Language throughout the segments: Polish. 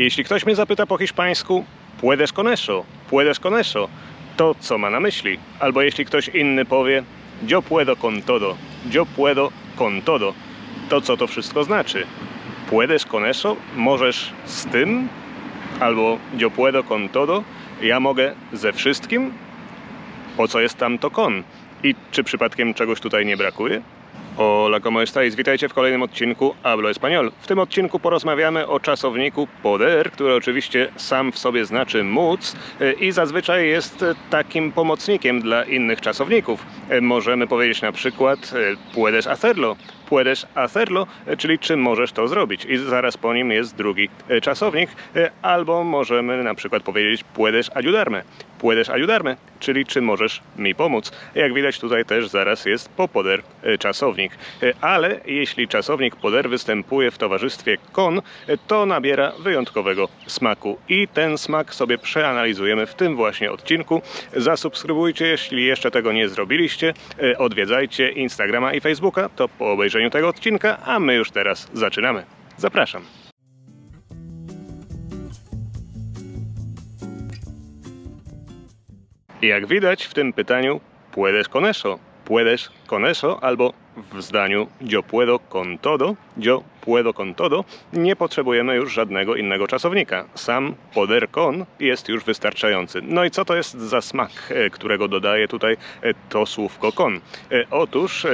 Jeśli ktoś mnie zapyta po hiszpańsku, puedes con eso, puedes con eso, to co ma na myśli? Albo jeśli ktoś inny powie, yo puedo con todo, yo puedo con todo, to co to wszystko znaczy? Puedes con eso? Możesz z tym? Albo yo puedo con todo? Ja mogę ze wszystkim? Po co jest tam to con? I czy przypadkiem czegoś tutaj nie brakuje? Hola, ¿cómo estáis? Witajcie w kolejnym odcinku Hablo Español. W tym odcinku porozmawiamy o czasowniku poder, który oczywiście sam w sobie znaczy móc e, i zazwyczaj jest takim pomocnikiem dla innych czasowników. E, Możemy powiedzieć na przykład e, puedes hacerlo, puedes hacerlo, e, czyli czy możesz to zrobić. I zaraz po nim jest drugi e, czasownik, e, albo możemy na przykład powiedzieć puedes ayudarme, puedes ayudarme, czyli czy możesz mi pomóc. Jak widać tutaj też zaraz jest po poder e, czasownik. E, Ale jeśli czasownik poder występuje w towarzystwie kon, e, to nabiera wyjątkowego smaku. I ten smak sobie przeanalizujemy w tym właśnie odcinku. Zasubskrybujcie, jeśli jeszcze tego nie zrobiliście. Odwiedzajcie Instagrama i Facebooka, to po obejrzeniu tego odcinka, a my już teraz zaczynamy. Zapraszam. Jak widać w tym pytaniu puedes con eso, puedes con eso albo w zdaniu yo puedo con todo, yo puedo con todo, nie potrzebujemy już żadnego innego czasownika. Sam poder con jest już wystarczający. No i co to jest za smak, e, którego dodaje tutaj e, to słówko con? E, Otóż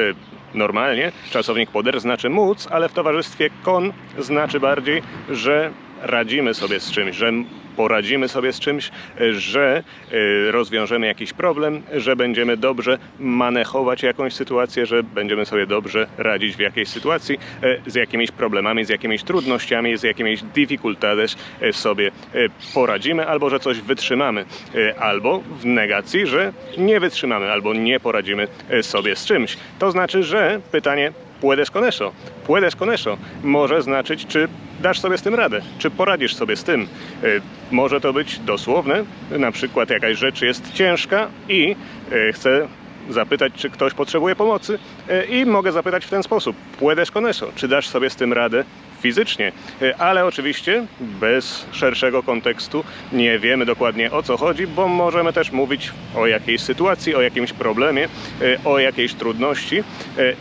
normalnie czasownik poder znaczy móc, ale w towarzystwie con znaczy bardziej, że radzimy sobie z czymś, że poradzimy sobie z czymś, że e, rozwiążemy jakiś problem, że będziemy dobrze manechować jakąś sytuację, że będziemy sobie dobrze radzić w jakiejś sytuacji e, z jakimiś problemami, z jakimiś trudnościami, z jakimiś dificultades e, sobie e, poradzimy, albo że coś wytrzymamy, e, albo w negacji, że nie wytrzymamy, albo nie poradzimy e, sobie z czymś. To znaczy, że pytanie puedes con eso, puedes con eso. Może znaczyć, czy dasz sobie z tym radę, czy poradzisz sobie z tym. E, Może to być dosłowne, na przykład jakaś rzecz jest ciężka i e, chcę zapytać, czy ktoś potrzebuje pomocy e, i mogę zapytać w ten sposób, puedes con eso, czy dasz sobie z tym radę fizycznie, ale oczywiście bez szerszego kontekstu nie wiemy dokładnie o co chodzi, bo możemy też mówić o jakiejś sytuacji, o jakimś problemie, o jakiejś trudności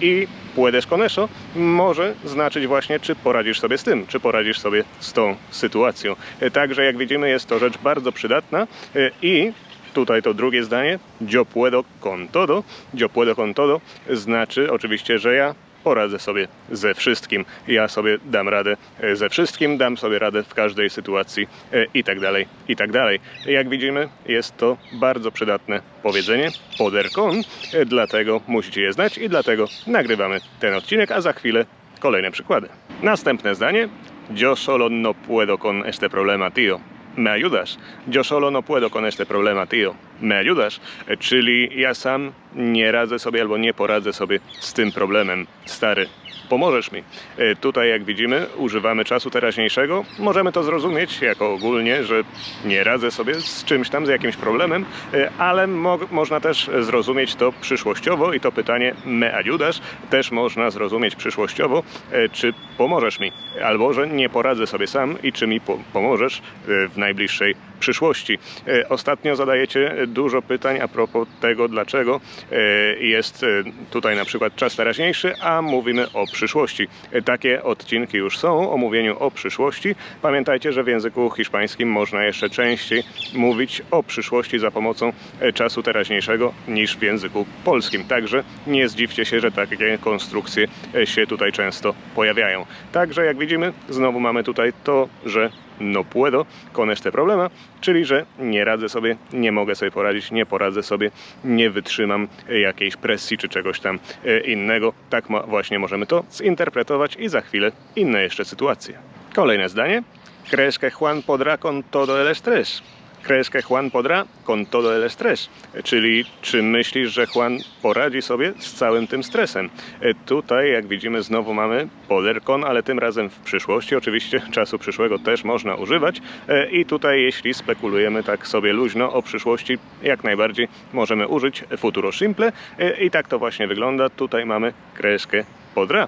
i puedes con eso może znaczyć właśnie, czy poradzisz sobie z tym, czy poradzisz sobie z tą sytuacją. E, Także jak widzimy jest to rzecz bardzo przydatna e, i tutaj to drugie zdanie, yo puedo con todo, yo puedo con todo znaczy oczywiście, że ja poradzę sobie ze wszystkim. Ja sobie dam radę e, ze wszystkim, dam sobie radę w każdej sytuacji e, i tak dalej, i tak dalej. Jak widzimy, jest to bardzo przydatne powiedzenie, poder con, e, dlatego musicie je znać i dlatego nagrywamy ten odcinek, a za chwilę kolejne przykłady. Następne zdanie, yo solo no puedo con este problema, tío. ¿Me ayudas? Yo solo no puedo con este problema, tío. ¿Me ayudas? Czyli ja sam nie radzę sobie albo nie poradzę sobie z tym problemem. Stary, pomożesz mi. E, Tutaj, jak widzimy, używamy czasu teraźniejszego. Możemy to zrozumieć jako ogólnie, że nie radzę sobie z czymś tam, z jakimś problemem, e, ale mo można też zrozumieć to przyszłościowo i to pytanie me ayudas też można zrozumieć przyszłościowo, e, czy pomożesz mi, albo że nie poradzę sobie sam i czy mi po pomożesz w najbliższej przyszłości. E, Ostatnio zadajecie dużo pytań a propos tego, dlaczego e, jest e, tutaj na przykład czas teraźniejszy, a mówimy o przyszłości. Takie odcinki już są o mówieniu o przyszłości. Pamiętajcie, że w języku hiszpańskim można jeszcze częściej mówić o przyszłości za pomocą czasu teraźniejszego niż w języku polskim. Także nie zdziwcie się, że takie konstrukcje się tutaj często pojawiają. Także jak widzimy, znowu mamy tutaj to, że no puedo con este problema, czyli że nie radzę sobie, nie mogę sobie poradzić, nie poradzę sobie, nie wytrzymam e, jakiejś presji czy czegoś tam e, innego. Tak właśnie możemy to zinterpretować i za chwilę inne jeszcze sytuacje. Kolejne zdanie. Crees que Juan podrá todo el estrés? Crees que Juan podrá con todo el estrés? Czyli czy myślisz, że Juan poradzi sobie z całym tym stresem? E, Tutaj, jak widzimy, znowu mamy poder con, ale tym razem w przyszłości. Oczywiście czasu przyszłego też można używać. E, I tutaj, jeśli spekulujemy tak sobie luźno o przyszłości, jak najbardziej możemy użyć futuro simple. E, I tak to właśnie wygląda. Tutaj mamy kreskę podrá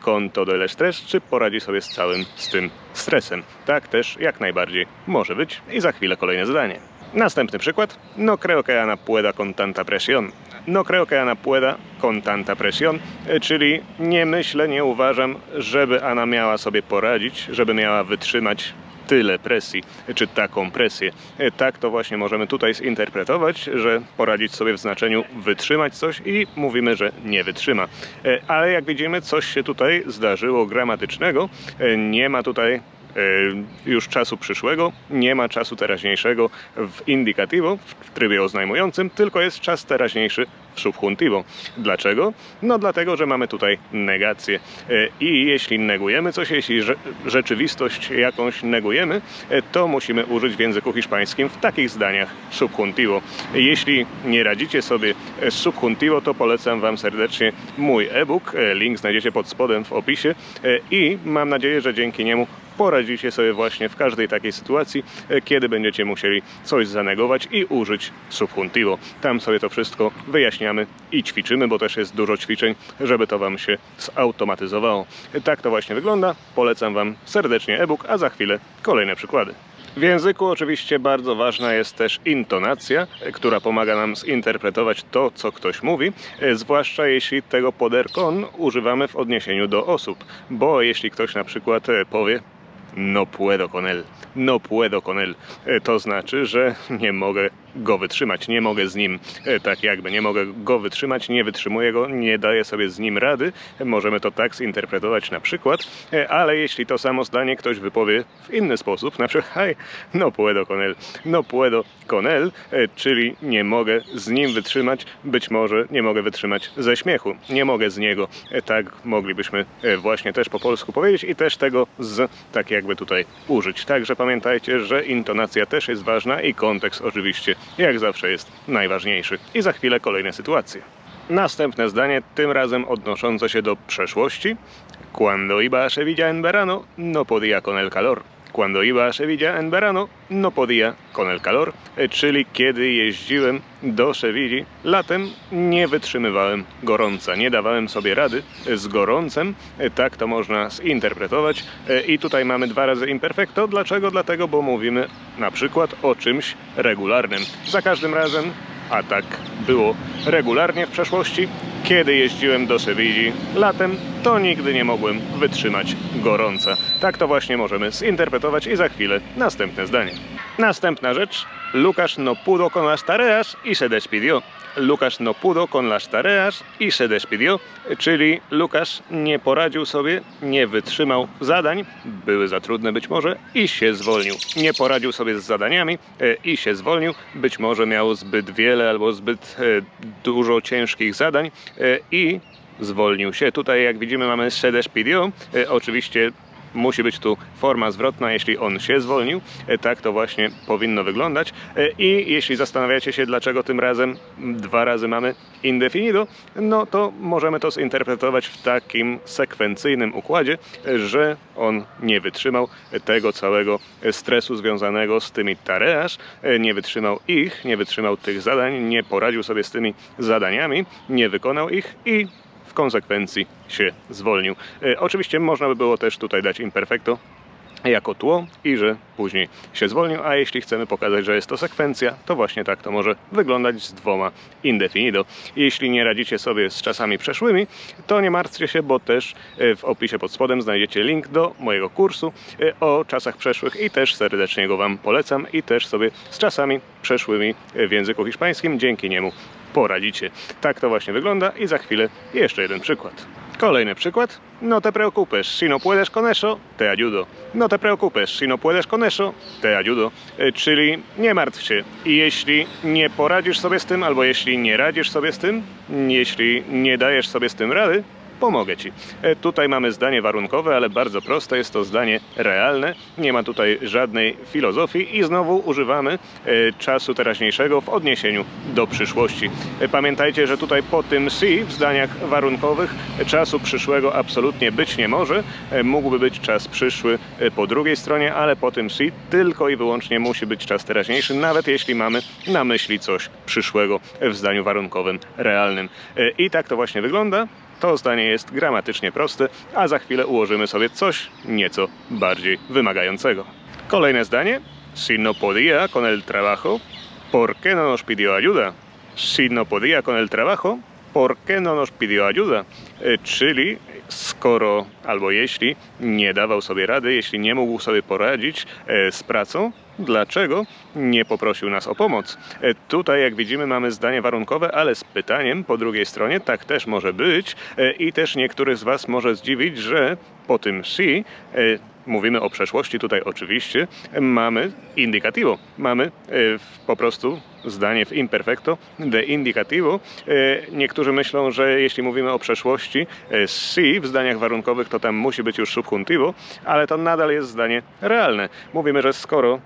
con todo el czy poradzi sobie z całym z tym stresem. Tak też jak najbardziej może być i za chwilę kolejne zdanie. Następny przykład. No creo que Ana pueda con tanta presión. No creo que Ana pueda con tanta presión, e, czyli nie myślę, nie uważam, żeby Ana miała sobie poradzić, żeby miała wytrzymać tyle presji, czy taką presję. E, Tak to właśnie możemy tutaj zinterpretować, że poradzić sobie w znaczeniu wytrzymać coś i mówimy, że nie wytrzyma. E, Ale jak widzimy, coś się tutaj zdarzyło gramatycznego. E, Nie ma tutaj już czasu przyszłego, nie ma czasu teraźniejszego w indicativo, w trybie oznajmującym, tylko jest czas teraźniejszy w subjuntivo. Dlaczego? No dlatego, że mamy tutaj negację. E, I jeśli negujemy coś, jeśli rze- rzeczywistość jakąś negujemy, e, to musimy użyć w języku hiszpańskim w takich zdaniach subjuntivo. Jeśli nie radzicie sobie z subjuntivo, to polecam Wam serdecznie mój e-book. E, Link znajdziecie pod spodem w opisie i mam nadzieję, że dzięki niemu poradzicie sobie właśnie w każdej takiej sytuacji, e, kiedy będziecie musieli coś zanegować i użyć subjuntivo. Tam sobie to wszystko wyjaśniamy i ćwiczymy, bo też jest dużo ćwiczeń, żeby to Wam się zautomatyzowało. E, Tak to właśnie wygląda. Polecam Wam serdecznie e-book, a za chwilę kolejne przykłady. W języku oczywiście bardzo ważna jest też intonacja, e, która pomaga nam zinterpretować to, co ktoś mówi, zwłaszcza jeśli tego poder con używamy w odniesieniu do osób, bo jeśli ktoś na przykład powie no puedo con él, no puedo con él, e, to znaczy, że nie mogę go wytrzymać, nie mogę z nim, e, tak jakby, nie mogę go wytrzymać, nie wytrzymuję go, nie daję sobie z nim rady. Możemy to tak zinterpretować na przykład, e, ale jeśli to samo zdanie ktoś wypowie w inny sposób, na przykład, hej, no puedo con él, no puedo con él, e, czyli nie mogę z nim wytrzymać, być może nie mogę wytrzymać ze śmiechu, nie mogę z niego. Tak moglibyśmy właśnie też po polsku powiedzieć i też tego z, tak jakby tutaj użyć. Także pamiętajcie, że intonacja też jest ważna i kontekst oczywiście, jak zawsze jest najważniejszy. I za chwilę kolejne sytuacje. Następne zdanie, tym razem odnoszące się do przeszłości. Cuando iba a Sevilla en verano, no podía con el calor. Cuando iba a Sevilla en verano, no podía con el calor, E, czyli kiedy jeździłem do Sewilli latem, nie wytrzymywałem gorąca, nie dawałem sobie rady z gorącem, E, tak to można zinterpretować. E, I tutaj mamy dwa razy imperfecto. Dlaczego? Dlatego, bo mówimy na przykład o czymś regularnym. Za każdym razem a tak było regularnie w przeszłości. Kiedy jeździłem do Sewilli latem, to nigdy nie mogłem wytrzymać gorąca. Tak to właśnie możemy zinterpretować i za chwilę następne zdanie. Następna rzecz. Lucas no pudo con las tareas y se despidió. Lucas no pudo con las tareas y se despidió, czyli Lukas nie poradził sobie, nie wytrzymał zadań, były za trudne być może i się zwolnił. Nie poradził sobie z zadaniami e, i się zwolnił, być może miał zbyt wiele albo zbyt e, dużo ciężkich zadań e, i zwolnił się. Tutaj jak widzimy mamy se despidió, E, oczywiście musi być tu forma zwrotna, jeśli on się zwolnił. E, Tak to właśnie powinno wyglądać. E, I jeśli zastanawiacie się, dlaczego tym razem dwa razy mamy indefinido, no to możemy to zinterpretować w takim sekwencyjnym układzie, że on nie wytrzymał tego całego stresu związanego z tymi tareas, nie wytrzymał ich, nie wytrzymał tych zadań, nie poradził sobie z tymi zadaniami, nie wykonał ich i w konsekwencji się zwolnił. E, oczywiście można by było też tutaj dać imperfecto jako tło i że później się zwolnił, a jeśli chcemy pokazać, że jest to sekwencja, to właśnie tak to może wyglądać z dwoma indefinido. Jeśli nie radzicie sobie z czasami przeszłymi, to nie martwcie się, bo też e, w opisie pod spodem znajdziecie link do mojego kursu e, o czasach przeszłych i też serdecznie go Wam polecam i też sobie z czasami przeszłymi w języku hiszpańskim dzięki niemu poradzicie. Tak to właśnie wygląda i za chwilę jeszcze jeden przykład. Kolejny przykład. No te preocupes, si no puedes con eso, te ayudo. No te preocupes, si no puedes con eso, te ayudo. E, Czyli nie martw się. I jeśli nie poradzisz sobie z tym, albo jeśli nie radzisz sobie z tym, jeśli nie dajesz sobie z tym rady, pomogę Ci. E, Tutaj mamy zdanie warunkowe, ale bardzo proste, jest to zdanie realne, nie ma tutaj żadnej filozofii i znowu używamy e, czasu teraźniejszego w odniesieniu do przyszłości. E, Pamiętajcie, że tutaj po tym si w zdaniach warunkowych czasu przyszłego absolutnie być nie może. Mógłby być czas przyszły po drugiej stronie, ale po tym si tylko i wyłącznie musi być czas teraźniejszy, nawet jeśli mamy na myśli coś przyszłego w zdaniu warunkowym realnym. I tak to właśnie wygląda. To zdanie jest gramatycznie proste, a za chwilę ułożymy sobie coś nieco bardziej wymagającego. Kolejne zdanie. Si no podía con el trabajo, ¿por qué no nos pidió ayuda? Si no podía con el trabajo, ¿por qué no nos pidió ayuda? E, Czyli skoro albo jeśli nie dawał sobie rady, jeśli nie mógł sobie poradzić e, z pracą, dlaczego nie poprosił nas o pomoc? E, Tutaj, jak widzimy, mamy zdanie warunkowe, ale z pytaniem po drugiej stronie tak też może być e, i też niektórych z Was może zdziwić, że po tym si e, mówimy o przeszłości tutaj oczywiście, mamy indicativo, mamy e, po prostu zdanie w imperfecto de indicativo. E, Niektórzy myślą, że jeśli mówimy o przeszłości e, si w zdaniach warunkowych, to tam musi być już subjuntivo, ale to nadal jest zdanie realne. Mówimy, że skoro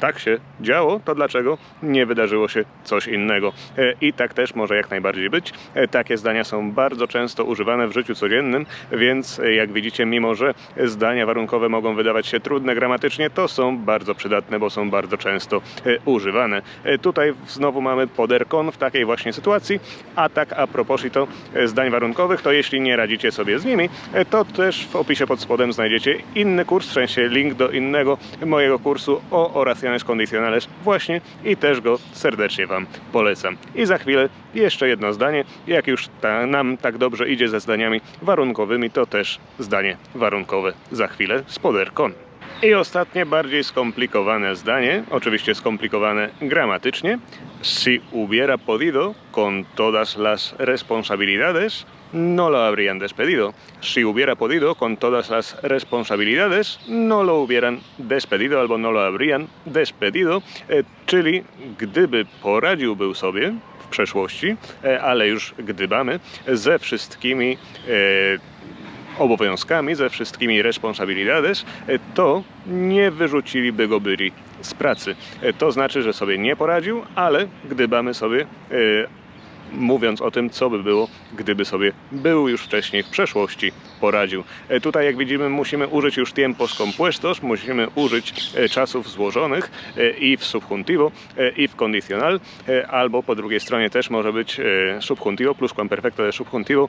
tak się działo, to dlaczego nie wydarzyło się coś innego? E, I tak też może jak najbardziej być. E, Takie zdania są bardzo często używane w życiu codziennym, więc e, jak widzicie, mimo że zdania warunkowe mogą wydawać się trudne gramatycznie, to są bardzo przydatne, bo są bardzo często używane. Tutaj znowu mamy poderkon w takiej właśnie sytuacji, a tak a proposito e, zdań warunkowych, to jeśli nie radzicie sobie z nimi, to też w opisie pod spodem znajdziecie inny kurs, w sensie link do innego mojego kursu o oraciones condicionales właśnie i też go serdecznie Wam polecam. I za chwilę jeszcze jedno zdanie, jak już ta, nam tak dobrze idzie ze zdaniami warunkowymi, to też zdanie warunkowe za chwilę z. I ostatnie, bardziej skomplikowane zdanie, oczywiście skomplikowane gramatycznie. Si hubiera podido con todas las responsabilidades, no lo habrían despedido. Si hubiera podido con todas las responsabilidades, no lo hubieran despedido albo no lo habrían despedido. E, czyli gdyby poradził był sobie w przeszłości, e, ale już gdybamy, ze wszystkimi e, obowiązkami, ze wszystkimi responsabilidades, e, to nie wyrzuciliby go byli z pracy. E, To znaczy, że sobie nie poradził, ale gdybamy sobie e, mówiąc o tym, co by było, gdyby sobie był już wcześniej w przeszłości poradził. E, Tutaj, jak widzimy, musimy użyć już tiempos compuestos, musimy użyć e, czasów złożonych e, i w subjuntivo, i w condicional, albo po drugiej stronie też może być subjuntivo plus perfecto de subjuntivo.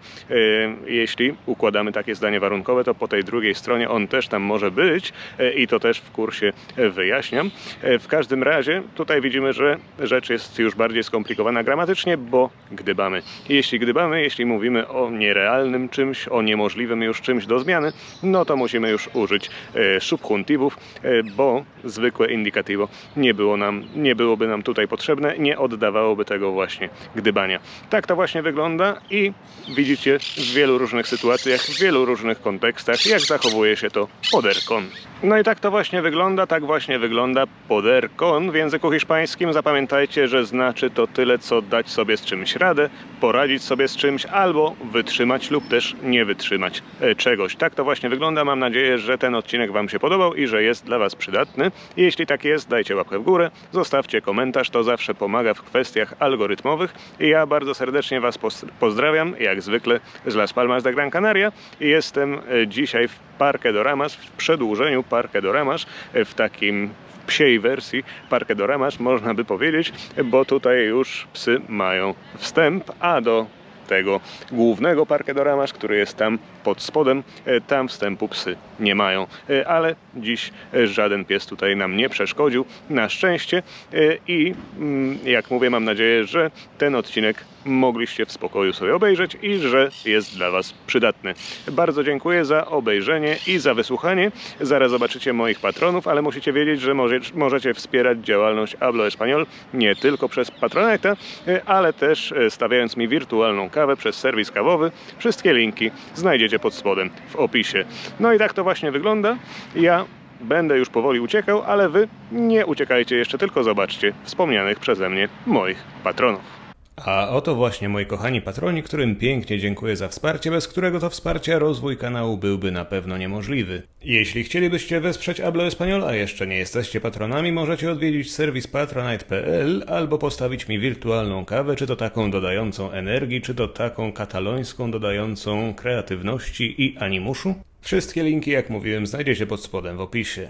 Jeśli układamy takie zdanie warunkowe, to po tej drugiej stronie on też tam może być i to też w kursie wyjaśniam. W każdym razie tutaj widzimy, że rzecz jest już bardziej skomplikowana gramatycznie, bo gdybamy. Jeśli gdybamy, jeśli mówimy o nierealnym czymś, o niemożliwym już czymś do zmiany, no to musimy już użyć e, subjuntivów, e, bo zwykłe indicativo nie, było nam, nie byłoby nam tutaj potrzebne, nie oddawałoby tego właśnie gdybania. Tak to właśnie wygląda i widzicie w wielu różnych sytuacjach, w wielu różnych kontekstach, jak zachowuje się to poderkon. No i tak to właśnie wygląda, tak właśnie wygląda poderkon w języku hiszpańskim. Zapamiętajcie, że znaczy to tyle, co dać sobie z czymś radę, poradzić sobie z czymś albo wytrzymać lub też nie wytrzymać e, czegoś. Tak to właśnie wygląda. Mam nadzieję, że ten odcinek Wam się podobał i że jest dla Was przydatny. Jeśli tak jest, dajcie łapkę w górę, zostawcie komentarz, to zawsze pomaga w kwestiach algorytmowych. I ja bardzo serdecznie Was pozdrawiam, jak zwykle z Las Palmas de Gran Canaria. Jestem e, dzisiaj w Parque Doramas, w przedłużeniu Parque Doramas, e, w takim psiej wersji Parque Doramas, można by powiedzieć, bo tutaj już psy mają wstęp, a do tego głównego Parque Doramas, który jest tam pod spodem, e, tam wstępu psy nie mają. E, Ale dziś żaden pies tutaj nam nie przeszkodził, na szczęście. I mm, jak mówię, mam nadzieję, że ten odcinek mogliście w spokoju sobie obejrzeć i że jest dla Was przydatny. Bardzo dziękuję za obejrzenie i za wysłuchanie. Zaraz zobaczycie moich patronów, ale musicie wiedzieć, że może, możecie wspierać działalność Hablo Español nie tylko przez Patronite, ale też e, stawiając mi wirtualną kawę przez serwis kawowy. Wszystkie linki znajdziecie pod spodem w opisie. No i tak to właśnie wygląda. Ja będę już powoli uciekał, ale Wy nie uciekajcie jeszcze, tylko zobaczcie wspomnianych przeze mnie moich patronów. A oto właśnie moi kochani patroni, którym pięknie dziękuję za wsparcie, bez którego to wsparcia rozwój kanału byłby na pewno niemożliwy. Jeśli chcielibyście wesprzeć Hablo Español, a jeszcze nie jesteście patronami, możecie odwiedzić serwis patronite.pl albo postawić mi wirtualną kawę, czy to taką dodającą energii, czy to taką katalońską dodającą kreatywności i animuszu. Wszystkie linki, jak mówiłem, znajdziecie pod spodem w opisie.